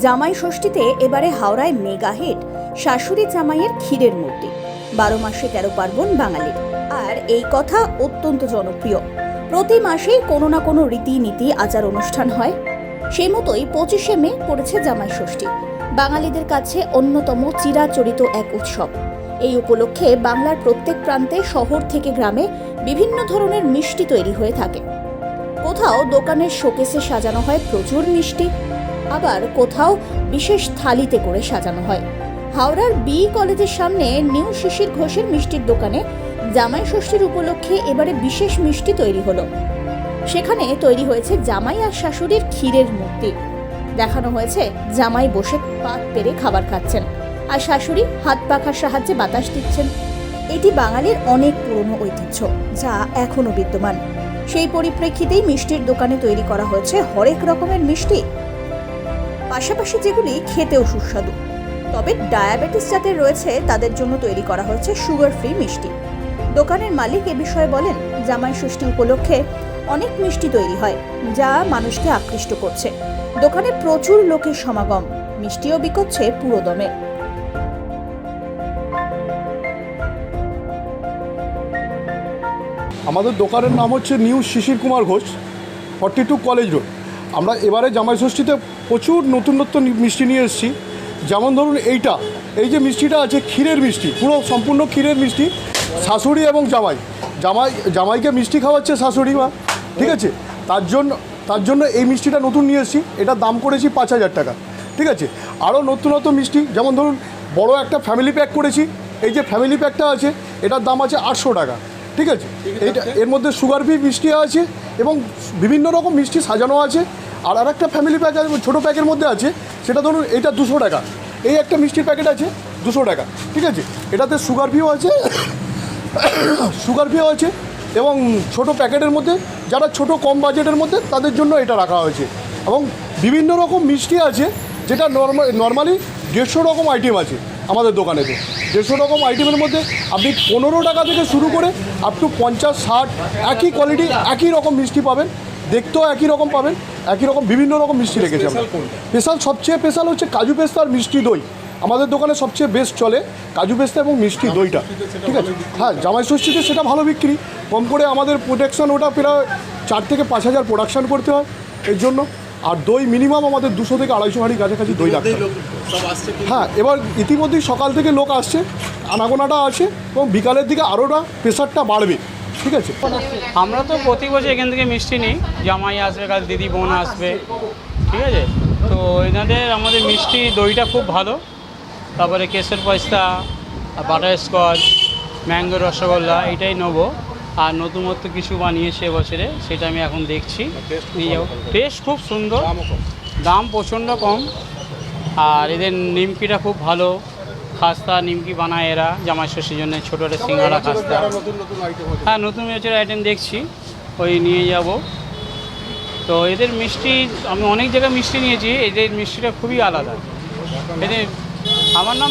জামাই ষষ্ঠীতে এবারে হাওড়ায় মেগা হিট, শাশুড়ি জামাইয়ের ক্ষীরের মূর্তি, বারো মাসে তেরো পার্বণ বাঙালির। আর এই কথা অত্যন্ত জনপ্রিয়। প্রতি মাসেই কোনো না কোনো রীতিনীতি, আচার অনুষ্ঠান হয়। সেই মতোই পঁচিশে মে পড়েছে জামাই ষষ্ঠী। বাঙালিদের কাছে অন্যতম চিরাচরিত এক উৎসব। এই উপলক্ষে বাংলার প্রত্যেক প্রান্তে, শহর থেকে গ্রামে বিভিন্ন ধরনের মিষ্টি তৈরি হয়ে থাকে। কোথাও দোকানের শোকেসে সাজানো হয় প্রচুর মিষ্টি আবার কোথাও বিশেষ থালিতে করে সাজানো হয়। হাওড়ার বি কলেজের সামনে নিউ শিশির ঘোষের মিষ্টির দোকানে জামাই ষষ্ঠীর উপলক্ষে এবারে বিশেষ মিষ্টি তৈরি হলো। সেখানে তৈরি হয়েছে জামাই আর শাশুড়ির ক্ষীরের মূর্তি। দেখানো হয়েছে জামাই বসে পাত পেরে খাবার খাচ্ছেন আর শাশুড়ি হাত পাখার সাহায্যে বাতাস দিচ্ছেন। এটি বাঙালির অনেক পুরনো ঐতিহ্য, যা এখনও বিদ্যমান। সেই পরিপ্রেক্ষিতেই মিষ্টির দোকানে তৈরি করা হয়েছে হরেক রকমের মিষ্টি। পাশাপাশি যেগুলি খেতেও সুস্বাদু। তবে ডায়াবেটিস যাদের রয়েছে, তাদের জন্য তৈরি করা হয়েছে সুগার ফ্রি মিষ্টি। দোকানের মালিক এ বিষয়ে বলেন, জামাই ষষ্ঠী উপলক্ষে অনেক মিষ্টি তৈরি হয়, যা মানুষকে আকৃষ্ট করছে। দোকানে প্রচুর লোকের সমাগম, মিষ্টিও বিকোচ্ছে পুরো দমে। আমাদের দোকানের নাম হচ্ছে new Shishir Kumar Ghosh forty two college road আমরা এবারে জামাই ষষ্ঠীতে প্রচুর নতুন নতুন মিষ্টি নিয়ে এসেছি। যেমন ধরুন এইটা। এই যে মিষ্টিটা আছে ক্ষীরের মিষ্টি, পুরো সম্পূর্ণ ক্ষীরের মিষ্টি, শাশুড়ি এবং জামাই। জামাই, জামাইকে মিষ্টি খাওয়াচ্ছে শাশুড়ি মা, ঠিক আছে? তার জন্য তার জন্য এই মিষ্টিটা নতুন নিয়ে এসেছি। এটার দাম করেছি পাঁচ হাজার টাকা, ঠিক আছে? আরও নতুন নতুন মিষ্টি, যেমন ধরুন বড় একটা ফ্যামিলি প্যাক করেছি। এই যে ফ্যামিলি প্যাকটা আছে, এটার দাম আছে আটশো টাকা। ঠিক আছে? এইটা, এর মধ্যে সুগার ফ্রি মিষ্টি আছে এবং বিভিন্ন রকম মিষ্টি সাজানো আছে। আর আরেকটা ফ্যামিলি প্যাক ছোটো প্যাকের মধ্যে আছে, সেটা ধরুন এটা দুশো টাকা। এই একটা মিষ্টির প্যাকেট আছে, দুশো টাকা। ঠিক আছে? এটাতে সুগার ফ্রিও আছে সুগার ফ্রিও আছে এবং ছোট প্যাকেটের মধ্যে, যারা ছোট কম বাজেটের মধ্যে, তাদের জন্য এটা রাখা হয়েছে। এবং বিভিন্ন রকম মিষ্টি আছে, যেটা নর্মাল নর্মালি দেড়শো রকম আইটেম আছে। আমাদের দোকানেতে দেড়শো রকম আইটেমের মধ্যে আপনি পনেরো টাকা থেকে শুরু করে আপ টু পঞ্চাশ ষাট একই কোয়ালিটি একই রকম মিষ্টি পাবেন। দেখতেও একই রকম পাবেন একই রকম বিভিন্ন রকম মিষ্টি রেখেছি আমরা। স্পেশাল সবচেয়ে স্পেশাল হচ্ছে কাজু পেস্তা আর মিষ্টি দই। আমাদের দোকানে সবচেয়ে বেস্ট চলে কাজু পেস্তা এবং মিষ্টি দইটা। ঠিক আছে? হ্যাঁ জামাই ষষ্ঠীতে সেটা ভালো বিক্রি। কম করে আমাদের প্রোডাকশন ওটা প্রায় চার থেকে পাঁচ হাজার প্রোডাকশান করতে হয়। এর জন্য আর দই মিনিমাম আমাদের দুশো থেকে আড়াইশো হাঁড়ি কাছাকাছি দই রাখতে হ্যাঁ এবার ইতিমধ্যেই সকাল থেকে লোক আসছে আনাগোনাটা আছে এবং বিকালের দিকে আরোটা প্রেশারটা বাড়বে ঠিক আছে? আমরা তো প্রতি বছর এখান থেকে মিষ্টি নিই জামাই আসবে কাল দিদি বোন আসবে ঠিক আছে? তো এনাদের আমাদের মিষ্টি দইটা খুব ভালো তারপরে কেসের পয়সা বাটার স্কচ ম্যাঙ্গো রসগোল্লা এটাই নেব। আর নতুনত্ব কিছু বানিয়েছে এবছরে সেটা আমি এখন দেখছি। নিয়ে যাব টেস্ট খুব সুন্দর। দাম প্রচণ্ড কম। আর এদের নিমকিটা খুব ভালো। খাস্তা নিমকি বানায় এরা জামাই ষষ্ঠীর জন্য ছোটো একটা সিঙ্গারা খাস্তা। হ্যাঁ নতুন বছর আইটেম দেখছি। ওই নিয়ে যাব। তো এদের মিষ্টি আমি অনেক জায়গায় মিষ্টি নিয়েছি। এদের মিষ্টিটা খুবই আলাদা। এদের আমার নাম